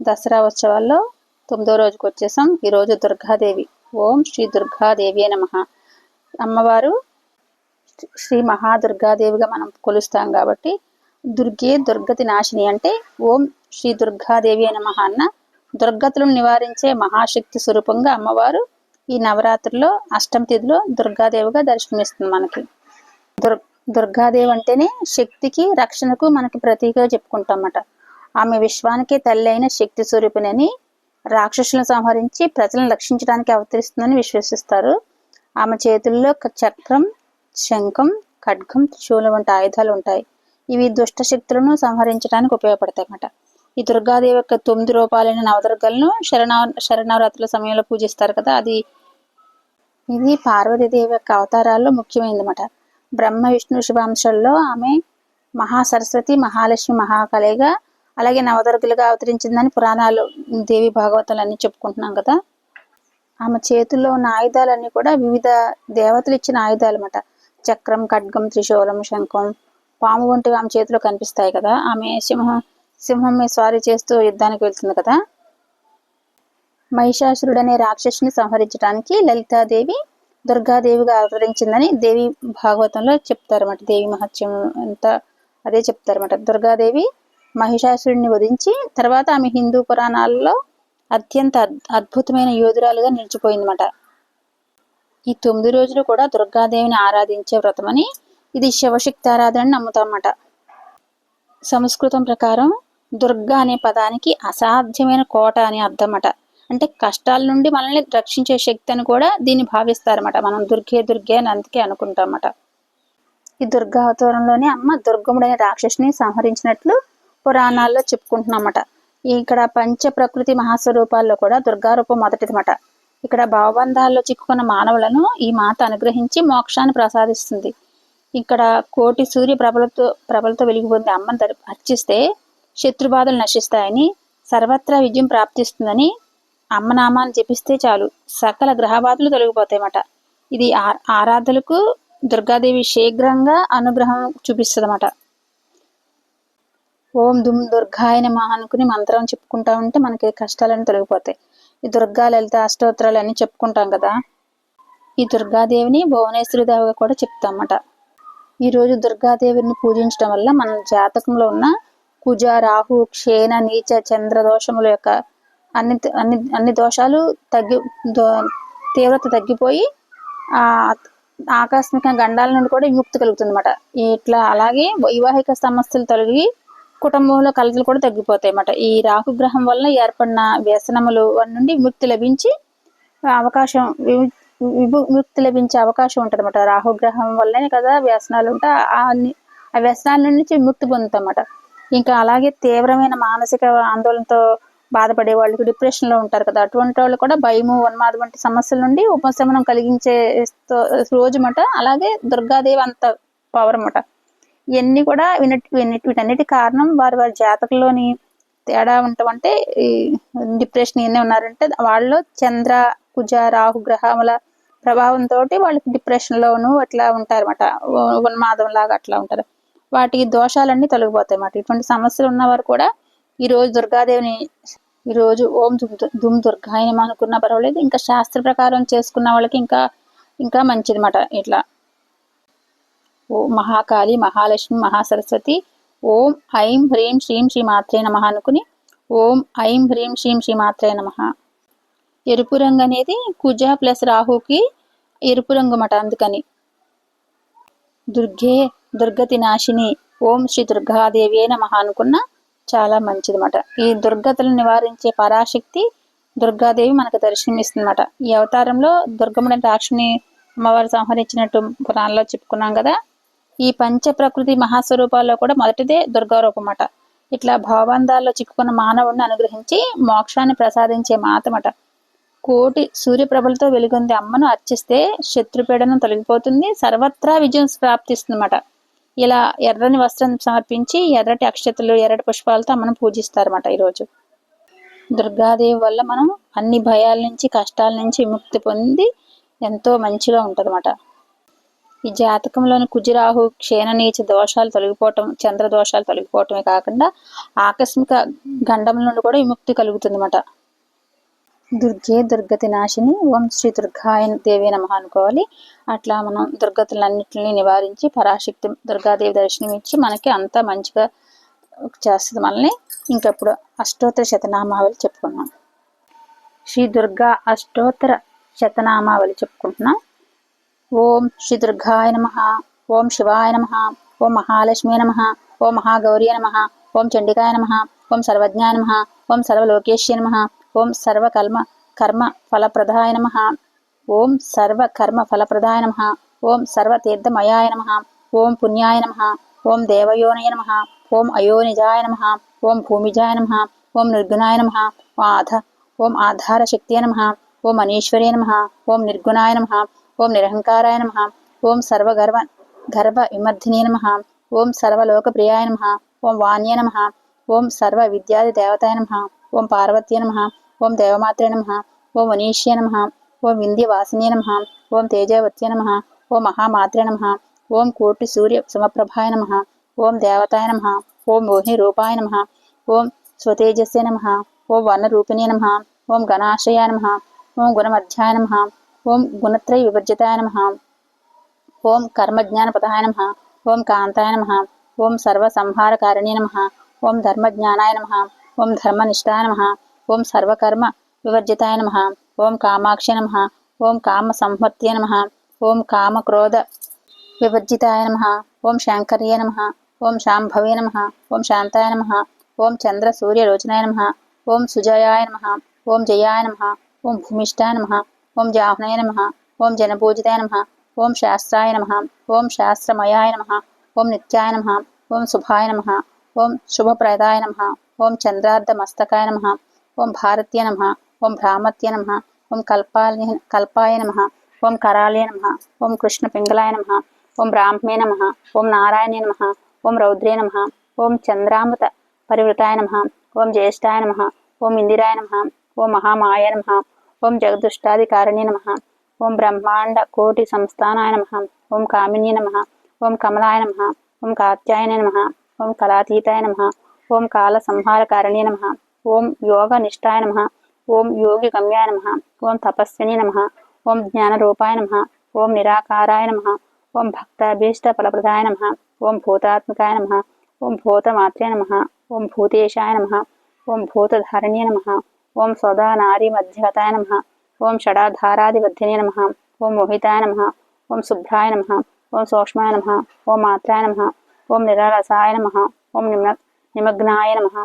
దసరా ఉత్సవాల్లో తొమ్మిదో రోజుకి వచ్చేసాం. ఈరోజు దుర్గాదేవి. ఓం శ్రీ దుర్గాదేవి నమ. అమ్మవారు శ్రీ మహాదుర్గాదేవిగా మనం కొలుస్తాం కాబట్టి దుర్గే దుర్గతి నాశిని అంటే ఓం శ్రీ దుర్గాదేవి నమ అన్న దుర్గతులను నివారించే మహాశక్తి స్వరూపంగా అమ్మవారు ఈ నవరాత్రిలో అష్టమి తిథిలో దుర్గాదేవిగా దర్శనమిస్తుంది మనకి. దుర్ దుర్గాదేవి అంటేనే శక్తికి రక్షణకు మనకి ప్రతీకగా అన్నమాట. ఆమె విశ్వానికి తల్లి అయిన శక్తి స్వరూపిణని రాక్షసులను సంహరించి ప్రజలను రక్షించడానికి అవతరిస్తుందని విశ్వసిస్తారు. ఆమె చేతుల్లో చక్రం శంఖం ఖడ్గం త్రిశూలం వంటి ఆయుధాలు ఉంటాయి. ఇవి దుష్ట శక్తులను సంహరించడానికి ఉపయోగపడతాయి అన్నమాట ఈ దుర్గాదేవి యొక్క తొమ్మిది రూపాయలైన నవదుర్గలను శరణవ శరణవరాత్రుల సమయంలో పూజిస్తారు కదా అది ఇది పార్వతీదేవి యొక్క అవతారాల్లో ముఖ్యమైనది అనమాట బ్రహ్మ విష్ణు శివాంశాల్లో ఆమె మహాసరస్వతి మహాలక్ష్మి మహాకళిగా అలాగే నవదుర్గలుగా అవతరించిందని పురాణాలు దేవి భాగవతాలు అన్ని చెప్పుకుంటున్నాం కదా. ఆమె చేతుల్లో ఉన్న ఆయుధాలన్నీ కూడా వివిధ దేవతలు ఇచ్చిన ఆయుధాలు అన్నమాట చక్రం ఖడ్గం త్రిశూలం శంఖం పాము వంటివి ఆమె చేతిలో కనిపిస్తాయి కదా. ఆమె సింహం సింహం మీద స్వారీ చేస్తూ యుద్ధానికి వెళ్తుంది కదా. మహిషాసురుడు అనే రాక్షసుని సంహరించడానికి లలితాదేవి దుర్గాదేవిగా అవతరించిందని దేవి భాగవతంలో చెప్తారన్నమాట. దేవి మహత్యం అంతా అదే చెప్తారన్నమాట. దుర్గాదేవి మహిషాసురుడిని వధించి తర్వాత ఆమె హిందూ పురాణాల్లో అత్యంత అద్భుతమైన యోధురాలుగా నిలిచిపోయిందన్నమాట. ఈ తొమ్మిది రోజులు కూడా దుర్గాదేవిని ఆరాధించే వ్రతమని ఇది శివశక్తి ఆరాధన నమ్ముతామన్నమాట. సంస్కృతం ప్రకారం దుర్గా అనే పదానికి అసాధ్యమైన కోట అని అర్థమట అంటే కష్టాల నుండి మనల్ని రక్షించే శక్తి అని కూడా దీన్ని భావిస్తారన్నమాట. మనం దుర్గే దుర్గే అని అందుకే అనుకుంటామట ఈ దుర్గా అవతారంలోనే అమ్మ దుర్గముడైన రాక్షసుని సంహరించినట్లు పురాణాల్లో చెప్పుకుంటున్నామట. ఇక్కడ పంచ ప్రకృతి మహాస్వరూపాల్లో కూడా దుర్గారూపం మొదటిదన్నమాట ఇక్కడ భావబంధాల్లో చిక్కుకున్న మానవులను ఈ మాత అనుగ్రహించి మోక్షాన్ని ప్రసాదిస్తుంది. ఇక్కడ కోటి సూర్య ప్రభలతో ప్రభలతో వెలిగిపోతుంది అమ్మని అర్చిస్తే శత్రుబాధలు నశిస్తాయని సర్వత్రా విజయం ప్రాప్తిస్తుందని అమ్మనామాన్ని జపిస్తే చాలు. సకల గ్రహబాధలు తొలగిపోతాయన్నమాట ఇది ఆరాధనలకు దుర్గాదేవి శీఘ్రంగా అనుగ్రహం చూపిస్తుందన్నమాట. ఓం దుమ్ దుర్గాయ నమ అనుకుని మంత్రం చెప్పుకుంటా ఉంటే మనకి కష్టాలన్నీ తొలగిపోతాయి. ఈ దుర్గా లలిత అష్టోత్తరాలు అన్నీ చెప్పుకుంటాం కదా? ఈ దుర్గాదేవిని భువనేశ్వరి దేవిగా కూడా చెప్తామట. ఈరోజు దుర్గాదేవిని పూజించడం వల్ల మన జాతకంలో ఉన్న కుజ రాహు క్షేణ నీచ చంద్ర దోషముల యొక్క అన్ని అన్ని అన్ని దోషాలు తగ్గి తీవ్రత తగ్గిపోయి ఆ ఆకస్మిక గండాల నుండి కూడా విముక్తి కలుగుతుంది అనమాట ఇట్లా అలాగే వైవాహిక సమస్యలు తొలగి కుటుంబంలో కలతలు కూడా తగ్గిపోతాయి అన్నమాట. ఈ రాహుగ్రహం వల్ల ఏర్పడిన వ్యసనములు నుండి విముక్తి లభించి అవకాశం విముక్తి లభించే అవకాశం ఉంటుంది అనమాట రాహుగ్రహం వల్లనే కదా వ్యసనాలు ఉంటే ఆ వ్యసనాల నుంచి విముక్తి పొందుతామన్నమాట ఇంకా అలాగే తీవ్రమైన మానసిక ఆందోళనతో బాధపడే వాళ్ళకి డిప్రెషన్లో ఉంటారు కదా అటువంటి వాళ్ళు కూడా భయము ఉన్మాదం వంటి సమస్యల నుండి ఉపశమనం కలిగించే రోజు మాట అలాగే దుర్గాదేవి అంత పవర్ అన్నమాట. ఇవన్నీ కూడా వీటన్నిటి కారణం వారి వారి జాతకంలోని తేడా ఉంటామంటే ఈ డిప్రెషన్ ఇవన్నీ ఉన్నారంటే వాళ్ళు చంద్ర కుజ రాహు గ్రహముల ప్రభావంతో వాళ్ళకి డిప్రెషన్లోను అట్లా ఉంటారన్నమాట. ఉన్మాదం లాగా అట్లా ఉంటారు. వాటి దోషాలన్నీ తొలగిపోతాయి అన్నమాట ఇటువంటి సమస్యలు ఉన్నవారు కూడా ఈ రోజు దుర్గాదేవిని ఈరోజు ఓం దుమ్ దుర్గా దుర్గాయనం అనుకున్న పర్వాలేదు. ఇంకా శాస్త్ర ప్రకారం చేసుకున్న వాళ్ళకి ఇంకా ఇంకా మంచిది మాట ఇట్లా. ఓ మహాకాళి మహాలక్ష్మి మహాసరస్వతి. ఓం ఐం హ్రీం శ్రీం శ్రీ మాత్రే నమ అనుకుని ఓం ఐం హ్రీం శ్రీం శ్రీ మాత్రే నమ. ఎరుపు రంగు అనేది కుజ ప్లస్ రాహుకి ఎరుపు రంగు మట అందుకని. దుర్గే దుర్గతి నాశిని ఓం శ్రీ దుర్గాదేవి నమ అనుకున్న చాలా మంచిదన్నమాట. ఈ దుర్గతలను నివారించే పరాశక్తి దుర్గాదేవి మనకు దర్శనమిస్తుందన్నమాట. ఈ అవతారంలో దుర్గముడని రాక్షుని అమ్మవారు సంహరించినట్టు పురాణంలో చెప్పుకున్నాం కదా. ఈ పంచ ప్రకృతి మహాస్వరూపాల్లో కూడా మొదటిదే దుర్గారూపం ఇట్లా భావబంధాల్లో చిక్కుకున్న మానవుడిని అనుగ్రహించి మోక్షాన్ని ప్రసాదించే మాతమట. కోటి సూర్యప్రభలతో వెలుగొంది అమ్మను అర్చిస్తే శత్రుపీడనం తొలగిపోతుంది సర్వత్రా విజయం ప్రాప్తిస్తుందన్నమాట. ఇలా ఎర్రని వస్త్రం సమర్పించి ఎర్రటి అక్షతలు ఎర్రటి పుష్పాలతో అమ్మను పూజిస్తారన్నమాట ఈరోజు. దుర్గాదేవి వల్ల మనం అన్ని భయాల నుంచి కష్టాల నుంచి విముక్తి పొంది ఎంతో మంచిగా ఉంటుందన్నమాట. ఈ జాతకంలోని కుజిరాహు క్షీణనీచ దోషాలు తొలగిపోవటం చంద్ర దోషాలు తొలగిపోవటమే కాకుండా ఆకస్మిక గండం నుండి కూడా విముక్తి కలుగుతుంది అన్నమాట దుర్గే దుర్గతి నాశిని ఓం శ్రీ దుర్గాయ దేవి నమ అనుకోవాలి. అట్లా మనం దుర్గతులన్నింటినీ నివారించి పరాశక్తి దుర్గాదేవి దర్శనం ఇచ్చి మనకి అంతా మంచిగా చేస్తుంది. మనల్ని ఇంకప్పుడు అష్టోత్తర శతనామావళి చెప్పుకున్నాం శ్రీ దుర్గా అష్టోత్తర శతనామావళి చెప్పుకుంటున్నాం. ఓం శ్రీ దుర్గాయ నమ ఓం శివాయ నమ ఓం మహాలక్ష్మి నమ ఓం మహాగౌరీ నమ ఓం చండికాయ నమ ఓం సర్వజ్ఞాయ నమ ఓం సర్వలోకేశ్య నమ ఓం సర్వకల్మ కర్మ ఫలప్రదాయ నమ ఓం సర్వ కర్మ ఫలప్రదాయ నమ ఓం సర్వతీర్థమయాయ నమ ఓం పుణ్యాయ నమ ఓం దేవయోనయ నమ ఓం అయోనిజాయ నమ ఓం భూమిజాయ నమ ఓం నిర్గుణాయ నమ ఆధ ఓం ఆధారశక్తియ నమ ఓం అనీశ్వర్య నమ ఓం నిర్గుణాయ నమ ఓం నిరహంకారాయ నమ ఓం సర్వగర్వ గర్వ విమర్ధిని నమ ఓం సర్వలోకప్రియాయ నమ ఓం వాణ్య నమ ఓం సర్వ విద్యాది దేవతాయ నమ ఓం పార్వత్య నమ ఓం దేవమాత్రే నమ ఓం మనీష్య నమ ఓం వింధ్యవాసిన్య నమ ఓం తేజవత్య నమ ఓం మహామాత్రే నమ ఓం కోటి సూర్య సమప్రభాయ నమ ఓం దేవతాయ నమ ఓం మోహిని రూపాయ నమ ఓం స్వతేజస్య నమ ఓం వర్ణరూపిణి నమ ఓం గణాశ్రయాయ నమ ఓం గుణమధ్యాయ నమ ఓం గుణత్రయ వివర్జితాయ నమ ఓం కర్మజ్ఞానపదాయ నమ ఓం కాంతాయ నమ ఓం సర్వసంహారకారిణి నమ ఓం ధర్మజ్ఞానాయ నమ ఓం ధర్మనిష్టాయ నమ ఓం సర్వకర్మ వివర్జితాయ నమ ఓం కామాక్షి నమ ఓం కామ సంహత్య నమ ఓం కామక్రోధ వివర్జితాయ నమ ఓం శాంకర్య నమ ఓం శాంభవే నమ ఓం శాంతాయ నమ ఓం చంద్ర సూర్య రోచనాయ నమ ఓం సుజయాయ నమ ఓం జయాయ నమ ఓం భూమిష్టాయ నమ ఓం జాహ్నయ నమ ఓం జనపూజితాయ నమ ఓం శాస్త్రాయ నమ ఓం శాస్త్రమయాయ నమ ఓం నిత్యాయ నమ ఓం శుభాయ నమ ఓం శుభప్రదాయ నమ ఓం చంద్రార్ధమస్తకాయ నమ ఓం భారత్య నమ ఓం భ్రామత్య నమ ఓం కల్పాయ కల్పాయ నమ ఓం కరాలయ నమ ఓం కృష్ణ పింగళాయ నమ ఓం బ్రాహ్మే నమ ఓం నారాయణే నమ ఓం రౌద్రే నమ ఓం చంద్రామృత పరివృతాయ నమ ఓం జ్యేష్ఠాయ నమ ఓం ఇందిరాయ నమ ఓం మహామాయ నమ ఓం జగదుష్టాదికారిణి నమ ఓం బ్రహ్మాండ కోటి సంస్థానాయ నమ ఓం కామిని నమ ఓం కమలాయ నమ ఓం కాత్యాయన నమ ఓం కళాతీతాయ నమ ఓం కాల సంహారకారిణి నమ ఓం యోగ నిష్టాయ నమ ఓం యోగి గమ్యాయ నమ ఓం తపస్విని నమ ఓం జ్ఞాన రూపాయ నమ ఓం నిరాకారాయ నమ ఓం భక్తాభీష్ట ఫలప్రదాయ నమ ఓం భూతాత్మకాయ నమ ఓం భూతమాత్రే నమ ఓం భూతేశాయ నమ ఓం భూతధారణ్య నమ ఓం సదా నారీ మధ్యగతాయ నమ ఓం షడాధారాదివర్ధినే నమ ఓం మోహితాయ నమ ఓం శుభ్రాయ నమ ఓం సూక్ష్మాయ నమ ఓం మాత్రాయ నమ ఓం నిరరసాయ నమ ఓం నిమ నిమగ్నాయ నమ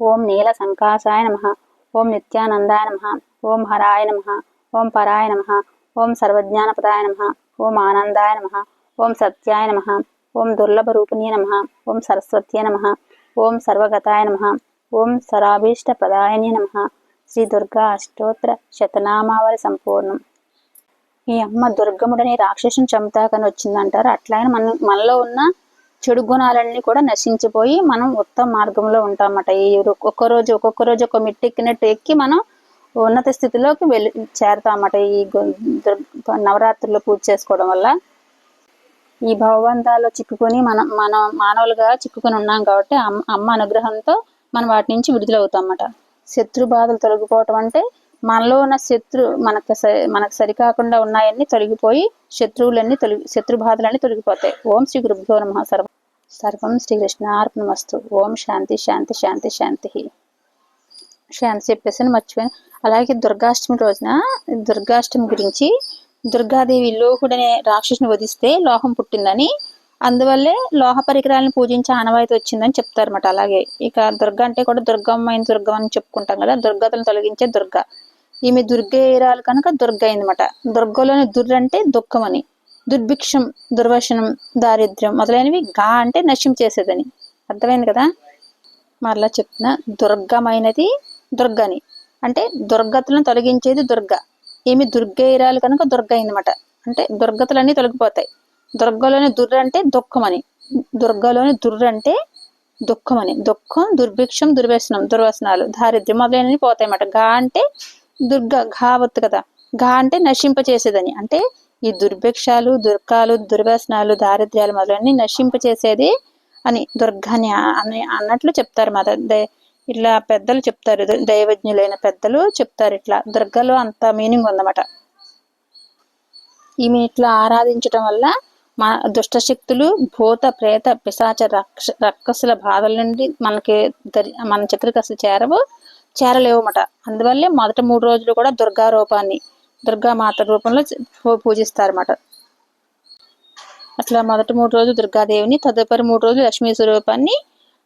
ఓం నీల సంకాసాయ నమ ఓం నిత్యానందాయ నమ ఓం హరాయ నమ ఓం పరాయ నమ ఓం సర్వజ్ఞానపదాయ నమ ఓం ఆనందాయ నమ ఓం సత్యాయ నమ ఓం దుర్లభ రూపిణీ నమ ఓం సరస్వత్యే నమ ఓం సర్వగతాయ నమ ఓం సరాభీష్టప్రదాయని నమ. శ్రీ దుర్గా అష్టోత్తర శతనామావళి సంపూర్ణం. ఈ అమ్మ దుర్గముడని రాక్షసుని చంపుతాకని వచ్చిందంటారు. అట్లయినా మన మనలో ఉన్న చెడు గుణాలన్నీ కూడా నశించిపోయి మనం ఉత్తమ మార్గంలో ఉంటామట. ఈ ఒక్క రోజు ఒక్కొక్క రోజు ఒక మెట్టెక్కినట్టు ఎక్కి మనం ఉన్నత స్థితిలోకి వెళ్ళి చేరతామట. ఈ గు- నవరాత్రుల్లో పూజ చేసుకోవడం వల్ల. ఈ భవబంధాల్లో చిక్కుకొని మనం మనం మానవులుగా చిక్కుకొని ఉన్నాం కాబట్టి అమ్మ అనుగ్రహంతో మనం వాటి నుంచి విడుదలవుతామట శత్రు బాధలు తొలగిపోవటం అంటే మనలో ఉన్న శత్రు మనకు మనకు సరికాకుండా ఉన్నాయన్నీ తొలగిపోయి శత్రువులన్నీ తొలగి శత్రు బాధలన్నీ తొలగిపోతాయి. ఓం శ్రీ గురుభ్యో నమ. సర్వం సర్వం శ్రీకృష్ణార్పణమస్తు ఓం శాంతి శాంతి శాంతి శాంతి. శాంతి చెప్పేసి మర్చిపోయాను. అలాగే దుర్గాష్టమి రోజున దుర్గాష్టమి గురించి దుర్గాదేవి లోహుడనే రాక్షసుని వధిస్తే లోహం పుట్టిందని అందువల్లే లోహ పరికరాలను పూజించే ఆనవాయితీ వచ్చిందని చెప్తారన్నమాట. అలాగే ఇక దుర్గ అంటే కూడా దుర్గమ్మైన దుర్గం అని చెప్పుకుంటాం కదా దుర్గతను తొలగించే దుర్గ. ఈమె దుర్గేరాలు కనుక దుర్గ అయిందన్నమాట. దుర్గలోని దుర్ అంటే దుఃఖం అని దుర్భిక్షం దుర్వశనం దారిద్ర్యం మొదలైనవి గా అంటే నశ్యం చేసేదని. అర్థమైంది కదా? మరలా చెప్తున్నా దుర్గమైనది దుర్గని. అంటే దుర్గతులను తొలగించేది దుర్గ. ఈమె దుర్గేరాలు కనుక దుర్గ అయిందన్నమాట. అంటే దుర్గతలన్నీ తొలగిపోతాయి. దుర్గలోని దుర్ర అంటే దుఃఖమని. దుర్గలోని దుర్ర అంటే దుఃఖమని. దుఃఖం దుర్భిక్షం దుర్వ్యసనం దుర్వసనాలు దారిద్ర్యం మొదలైనవి పోతాయి అన్నమాట గా అంటే దుర్గ ఘావత్తు కదా. ఘా అంటే నశింపచేసేదని. అంటే ఈ దుర్భిక్షాలు దుర్గాలు దుర్వ్యసనాలు దారిద్ర్యాలు మొదలన్నీ నశింపచేసేది అని దుర్గాని అని అన్నట్లు చెప్తారు మాట ఇట్లా పెద్దలు చెప్తారు. దైవజ్ఞులైన పెద్దలు చెప్తారు ఇట్లా. దుర్గలో అంత మీనింగ్ ఉందన్నమాట. ఈమె ఇట్లా ఆరాధించటం వల్ల మా దుష్టశక్తులు భూత ప్రేత పిశాచ రక్ష రక్కసుల బాధల నుండి మనకి మన చక్రికి అసలు చేరవు చేరలేవన్నమాట అందువల్లే మొదటి మూడు రోజులు కూడా దుర్గా రూపాన్ని దుర్గామాత రూపంలో పూజిస్తారన్నమాట. అట్లా మొదటి మూడు రోజులు దుర్గాదేవిని తదుపరి మూడు రోజులు లక్ష్మీ స్వరూపాన్ని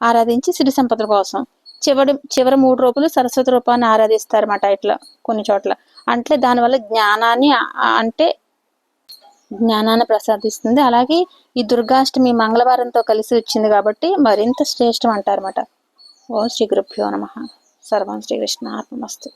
ఆరాధించి సిరి సంపద కోసం. చివరి చివరి మూడు రోజులు సరస్వతి రూపాన్ని ఆరాధిస్తారన్నమాట ఇట్లా కొన్ని చోట్ల. అంటే దానివల్ల జ్ఞానాన్ని అంటే జ్ఞానాన్ని ప్రసాదిస్తుంది. అలాగే ఈ దుర్గాష్టమి మంగళవారంతో కలిసి వచ్చింది కాబట్టి మరింత శ్రేష్టం అంటారన్నమాట. ఓ శ్రీ గురుభ్యో నమ. సర్వం శ్రీకృష్ణ ఆత్మస్తు